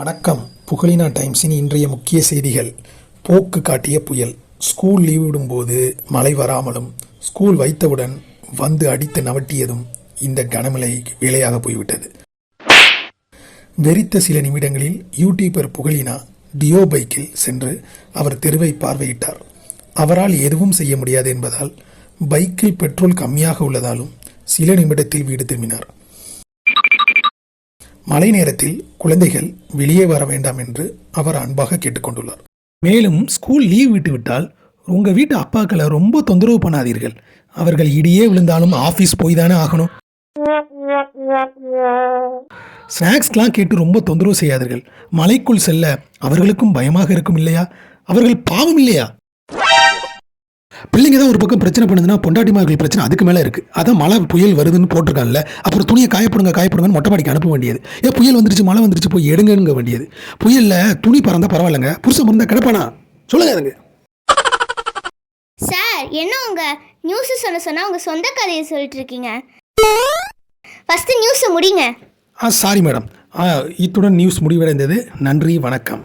வணக்கம். புகழினா டைம்ஸின் இன்றைய முக்கிய செய்திகள். போக்கு காட்டிய புயல். ஸ்கூல் லீவ் விடும்போது மழை வராமலும் ஸ்கூல் வைத்தவுடன் வந்து அடித்து நவட்டியதும் இந்த கனமழை வேலையாக போய்விட்டது. வெறித்த சில நிமிடங்களில் யூடியூபர் புகழினா டியோ பைக்கில் சென்று அவர் தெருவை பார்வையிட்டார். அவரால் எதுவும் செய்ய முடியாது என்பதால் பைக்கில் பெட்ரோல் கம்மியாக உள்ளதாலும் சில நிமிடத்தில் வீடு திரும்பினார். மழை நேரத்தில் குழந்தைகள் வெளியே வர வேண்டாம் என்று அவர் அன்பாக கேட்டுக்கொண்டுள்ளார். மேலும் ஸ்கூல் லீவ் விட்டு விட்டால் உங்கள் வீட்டு அப்பாக்களை ரொம்ப தொந்தரவு பண்ணாதீர்கள். அவர்கள் இடியே விழுந்தாலும் ஆஃபீஸ் போய் தானே ஆகணும். ஸ்நாக்ஸ்லாம் கேட்டு ரொம்ப தொந்தரவு செய்யாதீர்கள். மலைக்குள் செல்ல அவர்களுக்கும் பயமாக இருக்கும் இல்லையா? அவர்கள் பாவம் இல்லையா? பிள்ளைங்க தான் ஒரு பக்கம் பிரச்சனை பண்ணுதுன்னா பொண்டாட்டிமார்கள் பிரச்சனை அதுக்கு மேலே இருக்குது அதான் மழை புயல் வருதுன்னு போட்டிருக்காங்கல்ல அப்புறம் துணியை காயப்படுங்க காயப்படுங்கன்னு மொட்டை மாடிக்கு அனுப்ப வேண்டியது. ஏன் புயல் வந்துருச்சு மழை வந்துருச்சு போய் எடுங்கங்க வேண்டியது. புயலில் துணி பறந்தா பரவாயில்லைங்க புருஷன் பிறந்தா கிடப்பானா? சொல்லுங்க அதுங்க சார் என்ன உங்க நியூஸ் சொல்ல சொன்னா உங்க சொந்த கதையை சொல்லிட்டு இருக்கீங்க? ஃபர்ஸ்ட் நியூஸை முடிங்க. ஆ சாரி மேடம் இத்துடன் நியூஸ் முடிவடைந்தது. நன்றி வணக்கம்.